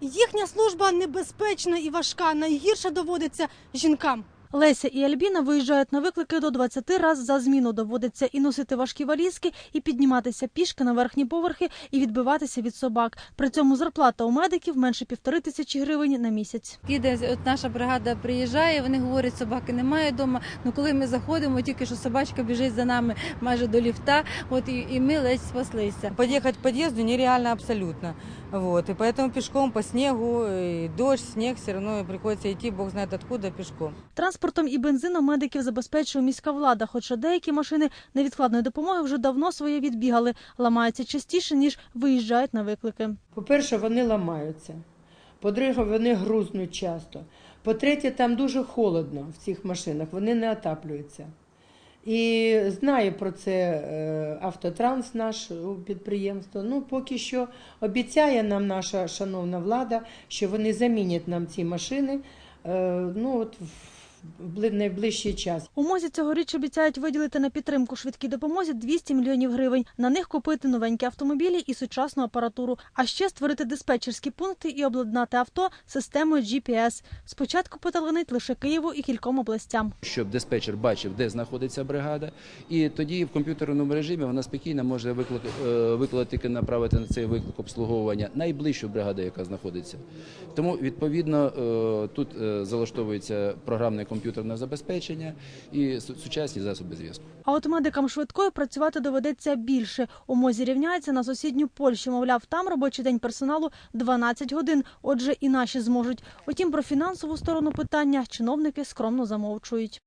Їхня служба небезпечна і важка. Найгірше доводиться жінкам. Леся і Альбіна виїжджають на виклики до 20 разів за зміну. Доводиться і носити важкі валізки, і підніматися пішки на верхні поверхи, і відбиватися від собак. При цьому зарплата у медиків менше півтори тисячі гривень на місяць. Їде, от наша бригада приїжджає, вони говорять, собаки немає вдома. Ну коли ми заходимо, тільки що собачка біжить за нами майже до ліфта, от і, і ми ледь спаслися. Подъехать к подъезду нереально абсолютно. Вот. И поэтому пешком по снегу, и дождь, снег, все равно приходится идти, бог знает откуда, пешком. Транспортом і бензином медиків забезпечує міська влада, хоча деякі машини невідкладної допомоги вже давно своє відбігали, ламаються частіше ніж виїжджають на виклики. По-перше, вони ламаються. По-друге, вони грузнуть часто. По-третє, там дуже холодно в цих машинах, вони не отаплюються. І знає про це е, автотранс, наш підприємство. Ну, поки що обіцяє нам наша шановна влада, що вони замінять нам ці машини е, ну, от в найближчий час. У мозі цьогоріч обіцяють виділити на підтримку швидкій допомозі 200 мільйонів гривень. На них купити новенькі автомобілі і сучасну апаратуру, а ще створити диспетчерські пункти і обладнати авто системою GPS. Спочатку поталанить лише Києву і кільком областям. щоб диспетчер бачив, де знаходиться бригада, і тоді в комп'ютерному режимі вона спокійно може е, викликати, направити на цей виклик обслуговування найближчу бригаду, яка знаходиться. Тому відповідно е, тут е, залаштовується програмне комп'ютерне забезпечення і сучасні засоби зв'язку. А от медикам швидкої працювати доведеться більше. У мозі рівняється на сусідню Польщу. Мовляв, там робочий день персоналу 12 годин. Отже, і наші зможуть. Утім, про фінансову сторону питання чиновники скромно замовчують.